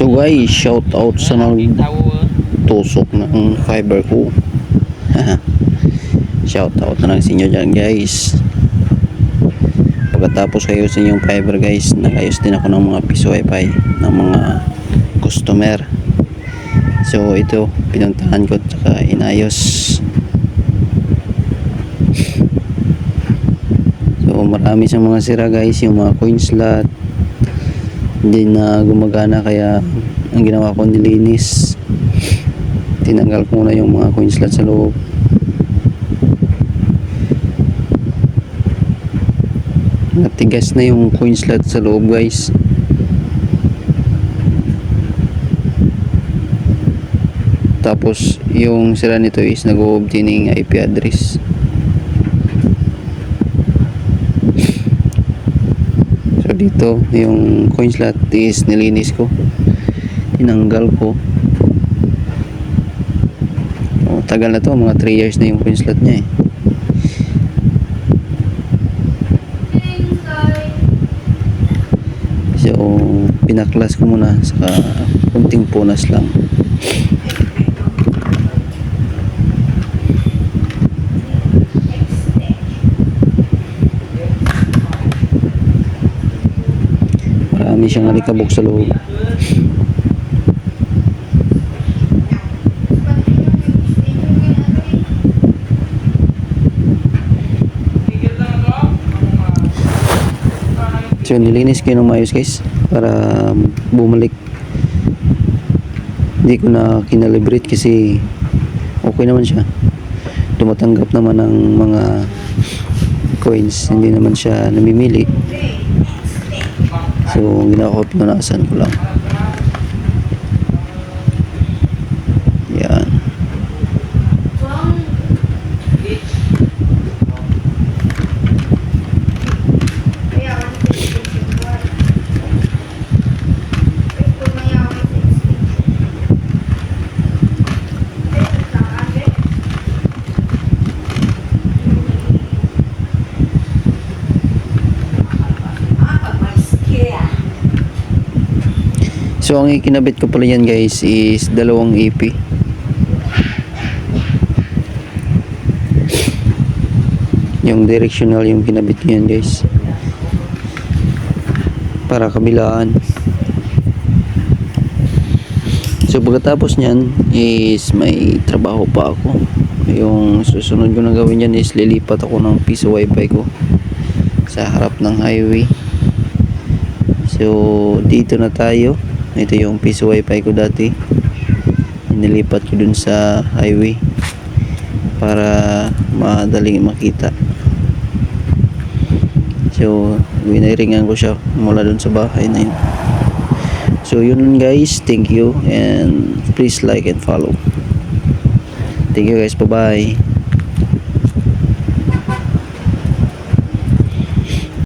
So guys, shout out sa nagtusok ng fiber ko. shout out na lang sa inyo dyan guys. Pagkatapos kayo sa inyong fiber guys, nagayos din ako ng mga piso wifi ng mga customer. So ito, pinuntahan ko at saka inayos. So marami sa mga sira guys, yung mga coin slot hindi na gumagana kaya ang ginawa ko nilinis. Tinanggal ko muna yung mga coin slot sa loob. Natigas na yung coin slot sa loob guys. Tapos yung sira nito is nag-obtaining IP address. Dito yung coin slot is nilinis ko. Tinanggal ko. Oh, tagal na to, mga 3 years na yung coin slot niya eh. So, pinaklas ko muna sa kunting punas lang. Marami siyang alikabok sa loob. So, nilinis ko ng maayos guys para bumalik. Hindi ko na kinalibrate kasi okay naman siya. Tumatanggap naman ng mga coins. Hindi naman siya namimili. So, ginawa ko, pinunasan ko lang. Yan. So, ang ikinabit ko pala yan guys is dalawang AP. Yung directional yung kinabit ko yan guys. Para kabilaan. So, pagkatapos nyan is may trabaho pa ako. Yung susunod ko na gawin yan is lilipat ako ng piso wifi ko sa harap ng highway. So, dito na tayo. Ito yung piso wifi ko dati. Inilipat ko dun sa highway para madaling makita. So, winiringan ko siya mula dun sa bahay na yun. So, yun guys. Thank you and please like and follow. Thank you guys. Bye-bye.